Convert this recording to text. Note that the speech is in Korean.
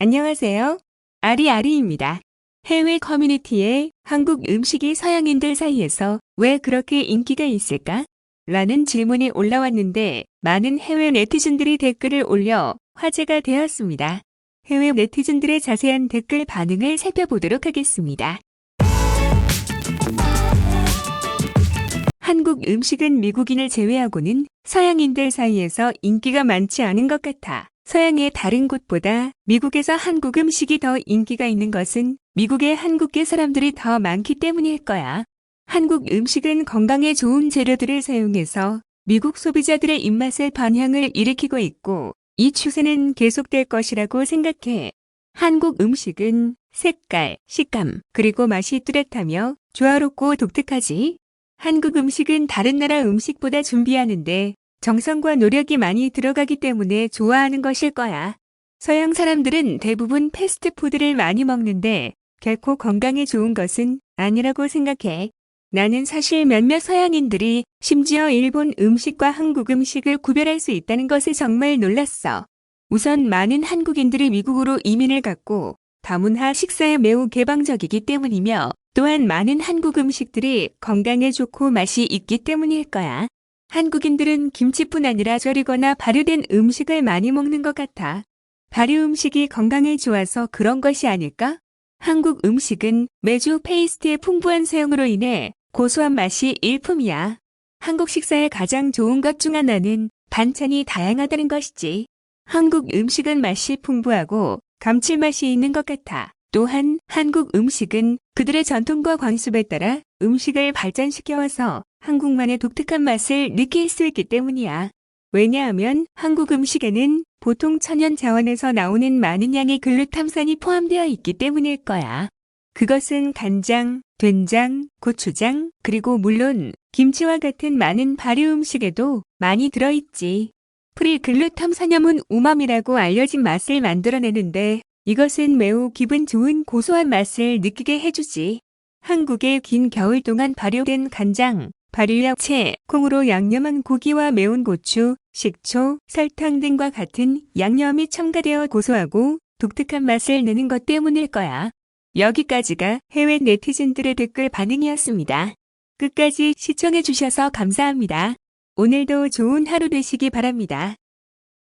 안녕하세요. 아리아리입니다. 해외 커뮤니티에 한국 음식이 서양인들 사이에서 왜 그렇게 인기가 있을까? 라는 질문이 올라왔는데 많은 해외 네티즌들이 댓글을 올려 화제가 되었습니다. 해외 네티즌들의 자세한 댓글 반응을 살펴보도록 하겠습니다. 한국 음식은 미국인을 제외하고는 서양인들 사이에서 인기가 많지 않은 것 같아. 서양의 다른 곳보다 미국에서 한국 음식이 더 인기가 있는 것은 미국의 한국계 사람들이 더 많기 때문일 거야. 한국 음식은 건강에 좋은 재료들을 사용해서 미국 소비자들의 입맛의 반향을 일으키고 있고 이 추세는 계속될 것이라고 생각해. 한국 음식은 색깔, 식감, 그리고 맛이 뚜렷하며 조화롭고 독특하지. 한국 음식은 다른 나라 음식보다 준비하는데 정성과 노력이 많이 들어가기 때문에 좋아하는 것일 거야. 서양 사람들은 대부분 패스트푸드를 많이 먹는데 결코 건강에 좋은 것은 아니라고 생각해. 나는 사실 몇몇 서양인들이 심지어 일본 음식과 한국 음식을 구별할 수 있다는 것에 정말 놀랐어. 우선 많은 한국인들이 미국으로 이민을 갔고 다문화 식사에 매우 개방적이기 때문이며 또한 많은 한국 음식들이 건강에 좋고 맛이 있기 때문일 거야. 한국인들은 김치뿐 아니라 절이거나 발효된 음식을 많이 먹는 것 같아. 발효 음식이 건강에 좋아서 그런 것이 아닐까? 한국 음식은 메주 페이스트의 풍부한 사용으로 인해 고소한 맛이 일품이야. 한국 식사의 가장 좋은 것 중 하나는 반찬이 다양하다는 것이지. 한국 음식은 맛이 풍부하고 감칠맛이 있는 것 같아. 또한 한국 음식은 그들의 전통과 관습에 따라 음식을 발전시켜와서 한국만의 독특한 맛을 느낄 수 있기 때문이야. 왜냐하면 한국 음식에는 보통 천연 자원에서 나오는 많은 양의 글루탐산이 포함되어 있기 때문일 거야. 그것은 간장, 된장, 고추장, 그리고 물론 김치와 같은 많은 발효 음식에도 많이 들어있지. 프리글루탐산염은 우맘이라고 알려진 맛을 만들어내는데 이것은 매우 기분 좋은 고소한 맛을 느끼게 해주지. 한국의 긴 겨울 동안 발효된 간장, 발효약채, 콩으로 양념한 고기와 매운 고추, 식초, 설탕 등과 같은 양념이 첨가되어 고소하고 독특한 맛을 내는 것 때문일 거야. 여기까지가 해외 네티즌들의 댓글 반응이었습니다. 끝까지 시청해주셔서 감사합니다. 오늘도 좋은 하루 되시기 바랍니다.